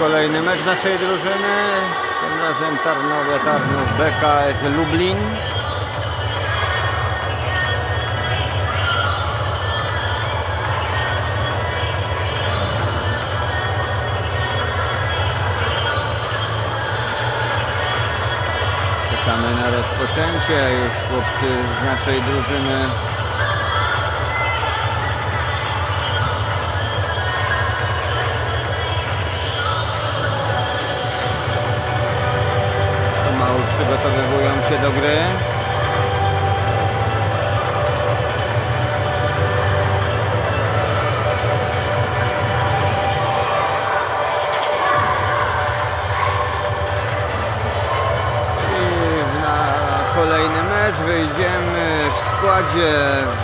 Kolejny mecz naszej drużyny. Tym razem Tarnowia Tarnów BKS Lublin. Czekamy na rozpoczęcie. Już chłopcy z naszej drużyny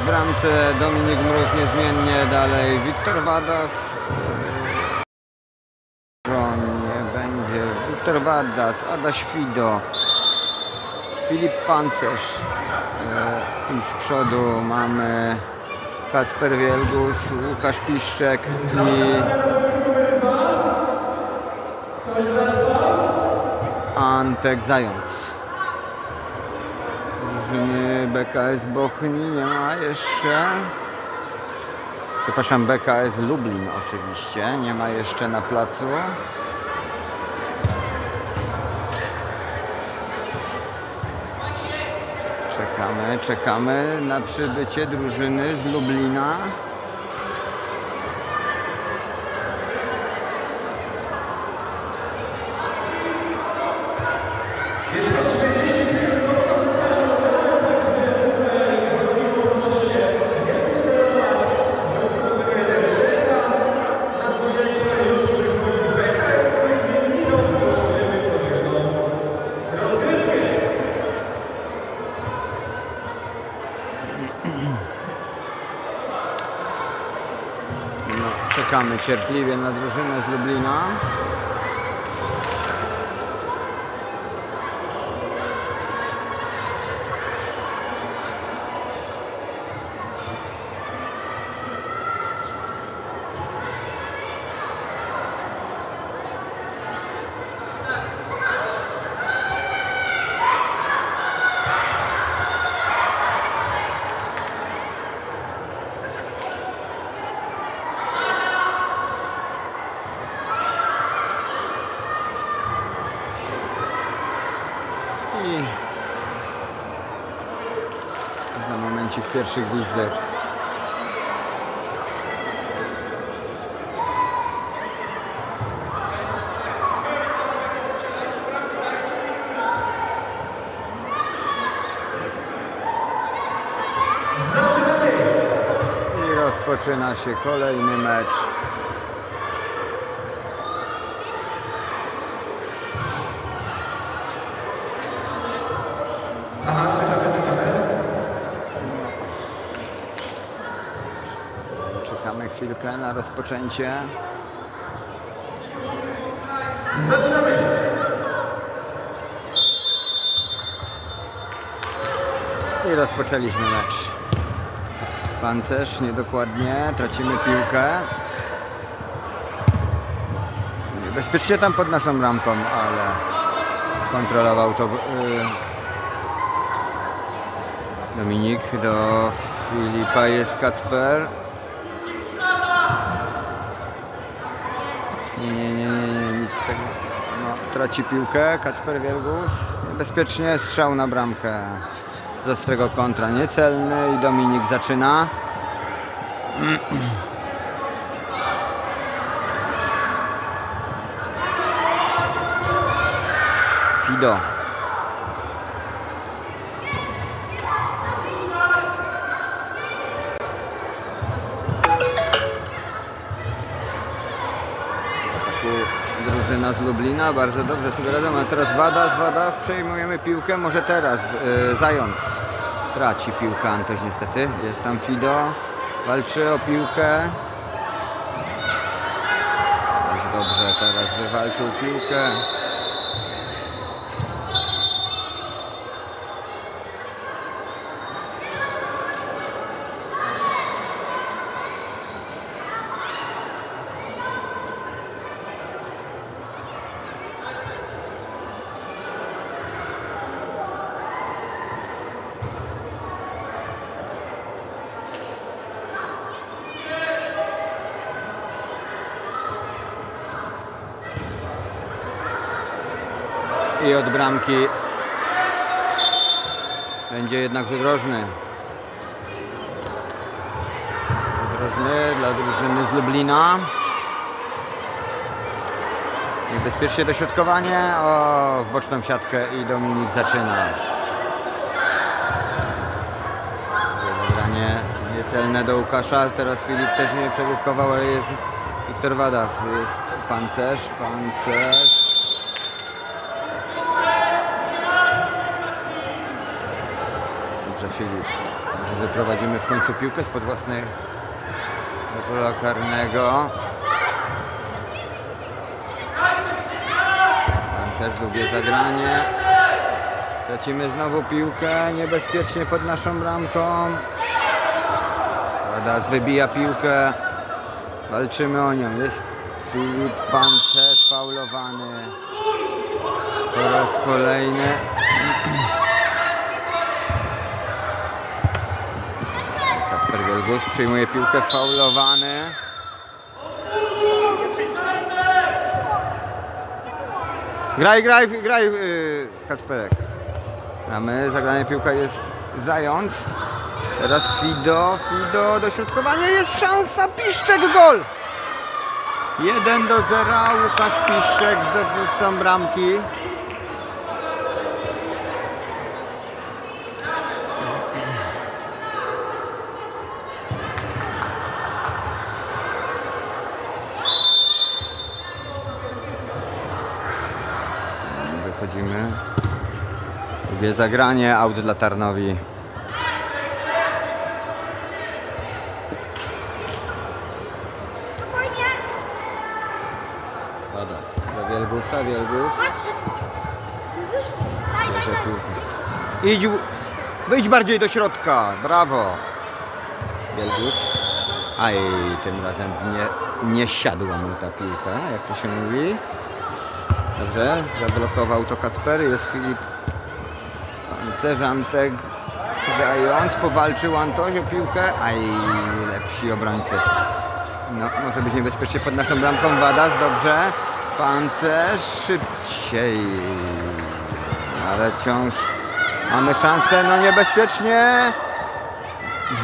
w bramce Dominik Mróz niezmiennie, dalej Wiktor Wadas. Nie będzie Wiktor Wadas, Ada Śwido, Filip Pancerz e, i z przodu mamy Kacper Wielgus, Łukasz Piszczek i Antek Zając. Drużyny BKS Bochni nie ma jeszcze. Przepraszam, BKS Lublin oczywiście, nie ma jeszcze na placu. Czekamy, czekamy na przybycie drużyny z Lublina. No, czekamy cierpliwie na drużynę z Lublina. I za momencik pierwszy gwizdek. I rozpoczyna się kolejny mecz. Czekamy chwilkę na rozpoczęcie. I rozpoczęliśmy mecz. Pancerz niedokładnie, tracimy piłkę. Bezpiecznie tam pod naszą bramką, ale kontrolował to y, Dominik do Filipa jest Kacper. Nie, nie, nie, nie, nie, nic z tego. No, traci piłkę, Kacper Wielgus. Niebezpiecznie strzał na bramkę. Z ostrego kontra niecelny i Dominik zaczyna. Fido. Drużyna z Lublina. Bardzo dobrze sobie radzą. A teraz Wadas, Wadas, przejmujemy piłkę. Może teraz y, Zając traci piłkę Antoś niestety. Jest tam Fido. Walczy o piłkę. Dość dobrze teraz wywalczył piłkę. I od bramki będzie jednak przydrożny. Przydrożny dla drużyny z Lublina. Niebezpiecznie dośrodkowanie. O, w boczną siatkę i Dominik zaczyna. Zagranie niecelne do Łukasza. Teraz Filip też nie przegłówkował, ale jest Wiktor Wadas. Jest pancerz, pancerz. Dobrze Filip. Może wyprowadzimy w końcu piłkę spod własnego pola karnego. Pancerz długie zagranie. Tracimy znowu piłkę niebezpiecznie pod naszą bramką. Wadas wybija piłkę. Walczymy o nią. Jest Filip Pancerz faulowany. Po raz kolejny. Wielgus przyjmuje piłkę faulowany. Graj, graj, graj yy, Kacperek. Mamy, zagranie piłka jest Zając. Teraz Fido, Fido, dośrodkowanie, jest szansa, Piszczek, gol! 1 do 0, Łukasz Piszczek zdobywcą bramki. Wychodzimy. Drugie zagranie, aut dla Tarnowi. Wadas. Za Wielgusa, Wielgus. Bierze piłkę. Idź, wyjdź bardziej do środka, brawo. Wielgus. Aj, tym razem nie, nie siadła mu ta piłka, jak to się mówi. Dobrze, zablokował to Kacper, jest Filip Pancerzantek. Zając, powalczył Antoś o piłkę, aj, lepsi obrońcy. No, może być niebezpiecznie pod naszą bramką. Wadas, dobrze. Pancerz, szybciej. Ale wciąż mamy szansę, no niebezpiecznie.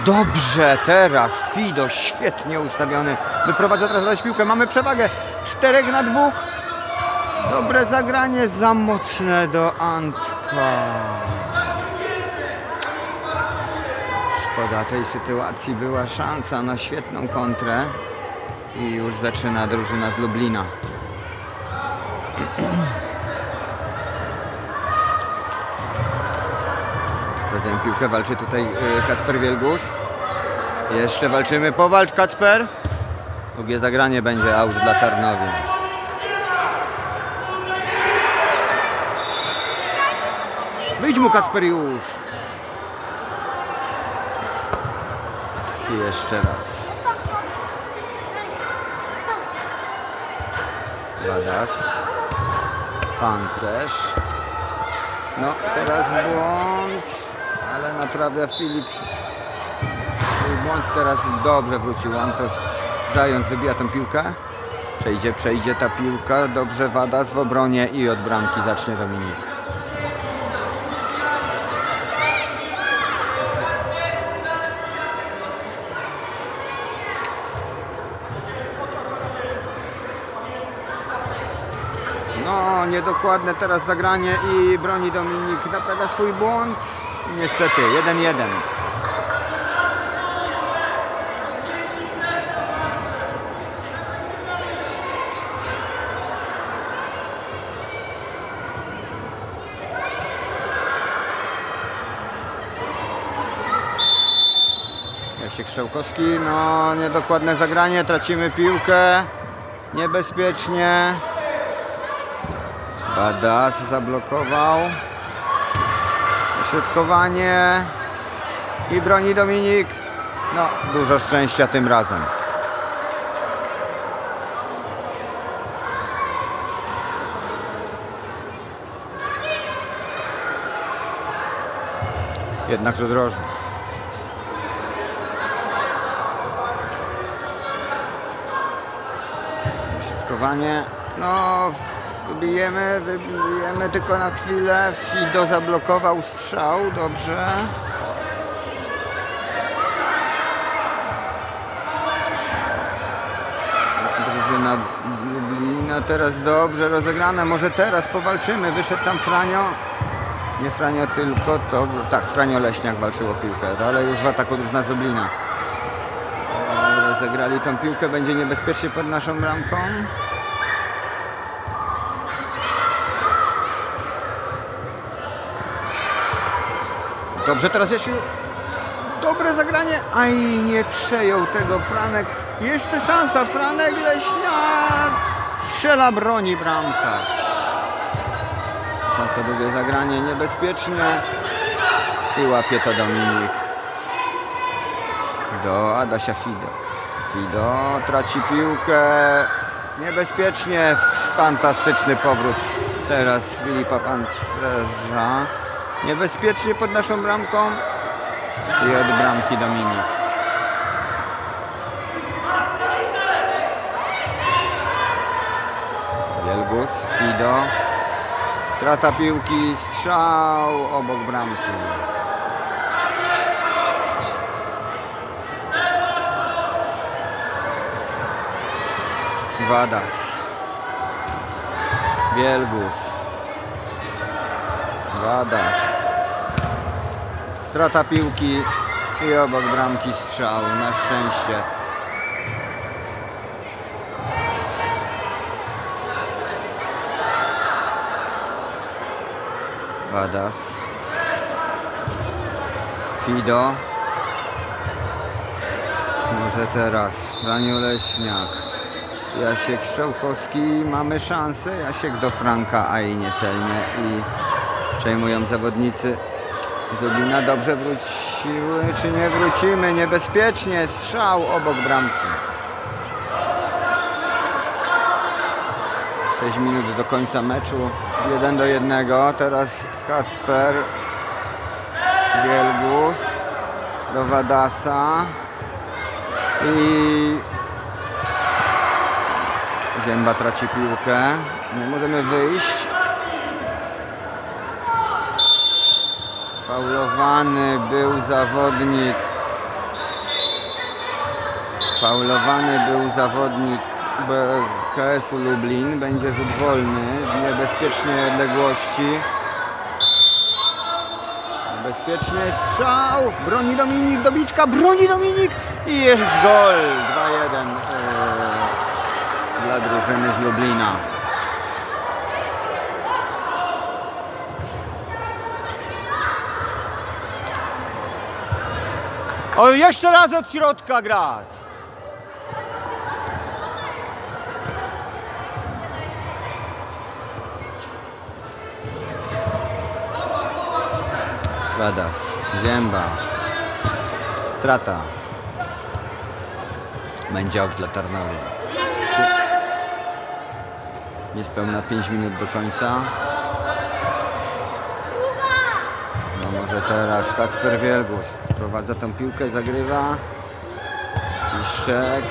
Dobrze, teraz Fido, świetnie ustawiony. Wyprowadza teraz zaś piłkę, mamy przewagę. Czterech na dwóch. Dobre zagranie, za mocne do Antka. Szkoda tej sytuacji, była szansa na świetną kontrę. I już zaczyna drużyna z Lublina. Wprowadzają piłkę, walczy tutaj y, Kacper Wielgus. Jeszcze walczymy, powalcz Kacper. Drugie zagranie będzie aut dla Tarnowi. Wyjdź mu Kacper już. Jeszcze raz. Wadas. Pancerz. No, teraz błąd, ale naprawia Filip. Błąd teraz dobrze wrócił Antoś. Zając wybija tę piłkę. Przejdzie, przejdzie ta piłka. Dobrze Wadas w obronie i od bramki zacznie Dominik. No, niedokładne teraz zagranie i broni Dominik naprawia swój błąd. Niestety, 1-1. Jasiek Strzałkowski, no niedokładne zagranie, tracimy piłkę. Niebezpiecznie. Badas zablokował. Środkowanie. I broni Dominik. No, dużo szczęścia tym razem. Jednakże drożny. Środkowanie. No, Wybijemy, wybijemy tylko na chwilę. Fido zablokował strzał, dobrze. Drużyna Lublina teraz dobrze rozegrane. Może teraz powalczymy. Wyszedł tam Franio. Nie Franio tylko, to tak, Franio Leśniak o piłkę. Dalej już w ataku drużyna z Lublina. Rozegrali tą piłkę, będzie niebezpiecznie pod naszą bramką. Dobrze, teraz jeszcze dobre zagranie. Aj, nie przejął tego Franek. Jeszcze szansa, Franek Leśniak. Strzela broni bramkarz. Szansa drugie zagranie, niebezpieczne. I łapie to Dominik. Do Adasia Fido. Fido traci piłkę. Niebezpiecznie. Fantastyczny powrót. Teraz Filipa Pancerza. Niebezpiecznie pod naszą bramką. I od bramki Dominik. Wielgus, Fido. Trata piłki, strzał obok bramki. Wadas. Wielgus. Wadas. Strata piłki i obok bramki strzał. Na szczęście. Wadas. Fido. Może teraz Franio Leśniak. Jasiek Szczałkowski. Mamy szansę. Jasiek do Franka, a i niecelnie. I przejmują zawodnicy z. Dobrze wróciły, czy nie wrócimy? Niebezpiecznie. Strzał obok bramki. 6 minut do końca meczu. 1 do 1. Teraz Kacper. Wielgus. Do Wadasa. I Zięba traci piłkę. Nie możemy wyjść. Faulowany był zawodnik. Faulowany był zawodnik BKS-u Lublin. Będzie rzut wolny w niebezpiecznej odległości. Bezpiecznie strzał. Broni Dominik, dobiczka, broni Dominik i jest gol 2-1 e, dla drużyny z Lublina. O, jeszcze raz od środka grać. Wadas, Zięba, strata. Aut dla Tarnowa. Niespełna 5 minut do końca. No może teraz Kacper Wielgus. Wprowadza tą piłkę, zagrywa. Piszczek.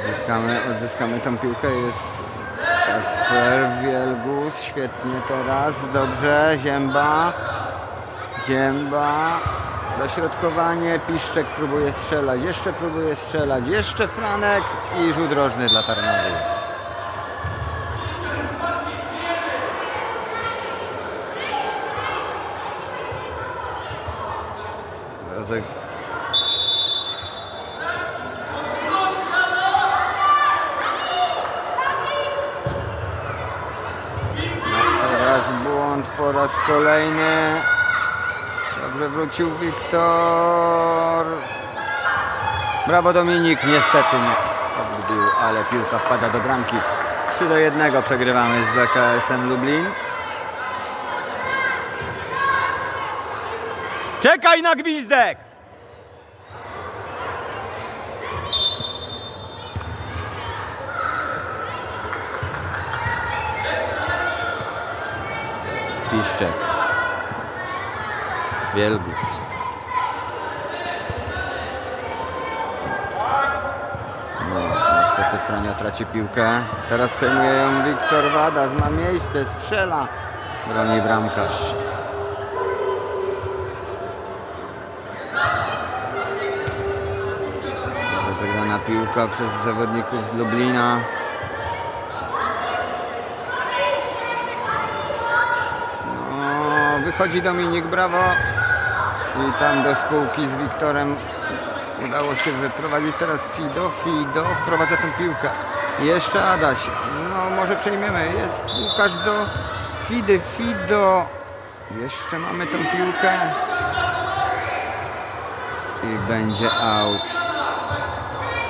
Odzyskamy, odzyskamy tą piłkę, jest Kacper Wielgus, świetnie teraz, dobrze, Zięba, Zięba, dośrodkowanie, Piszczek próbuje strzelać, jeszcze próbuje strzelać, jeszcze Franek i rzut rożny dla Tarnowy. Rozeg... No, teraz błąd po raz kolejny. Dobrze wrócił Wiktor. Brawo Dominik, niestety nie odbił, ale piłka wpada do bramki. 3 do 1 przegrywamy z BKS-em Lublin. Czekaj na gwizdek! Piszczek. Wielgus. No. stronie traci piłkę. Teraz przejmuje ją Wiktor Wadas, ma miejsce, strzela. Broni bramkarz. Rozegrana piłka przez zawodników z Lublina. No, wychodzi Dominik Brawo i tam do spółki z Wiktorem udało się wyprowadzić teraz Fido. Fido wprowadza tę piłkę. Jeszcze Adaś. No może przejmiemy. Jest Łukasz do Fidy. Fido. Jeszcze mamy tą piłkę. I będzie out.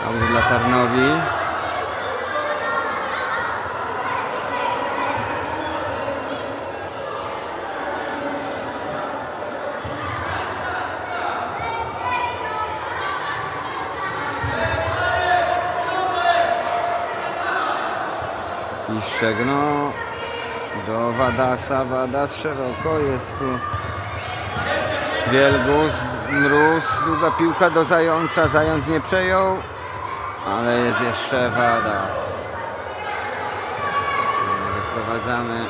Out dla Tarnowi. Piszczek, no do Wadasa, Wadas szeroko jest tu Wielgus, Mróz, długa piłka do Zająca, Zając nie przejął, ale jest jeszcze Wadas. Wyprowadzamy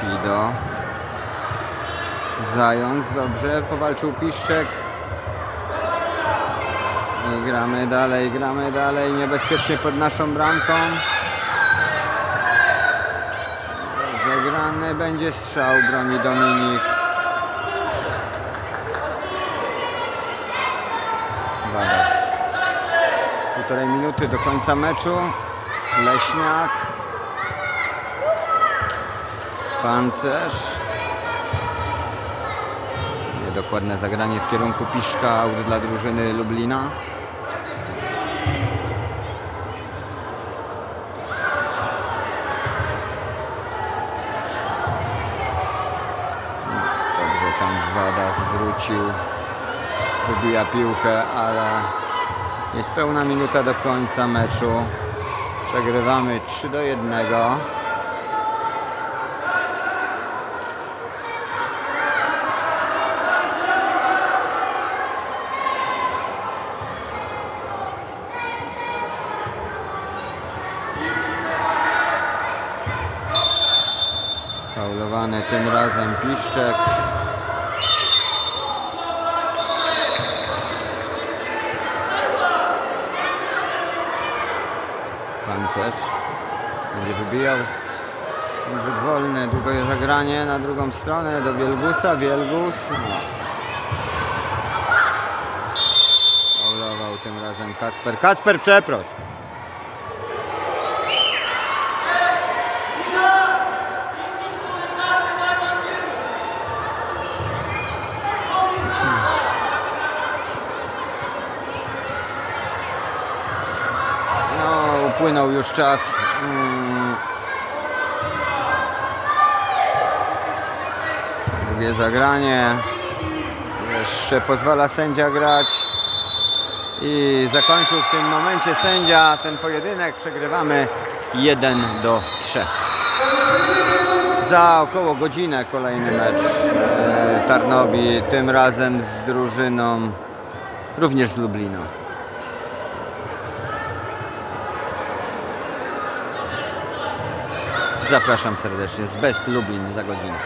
Fido. Zając, dobrze, powalczył Piszczek. Gramy dalej, gramy dalej, niebezpiecznie pod naszą bramką. Zagrany będzie strzał, broni Dominik. Wadas. Półtorej minuty do końca meczu. Leśniak. Pancerz. Niedokładne zagranie w kierunku Piszka, aut dla drużyny Lublina. Dobrze tam Wada zwrócił. Wybija piłkę, ale jest pełna minuta do końca meczu. Przegrywamy 3 do 1. Faulowany tym razem Piszczek. Pancerz będzie wybijał. Rzut wolny, długie zagranie na drugą stronę do Wielgusa. Wielgus. No. Faulował tym razem Kacper. Kacper, przeproś. No, upłynął już czas. Mm. Drugie zagranie. Jeszcze pozwala sędzia grać. I zakończył w tym momencie sędzia ten pojedynek. Przegrywamy 1 do 3. Za około godzinę kolejny mecz e, Tarnowi, tym razem z drużyną również z Lublina. Zapraszam serdecznie z Best Lublin za godzinę.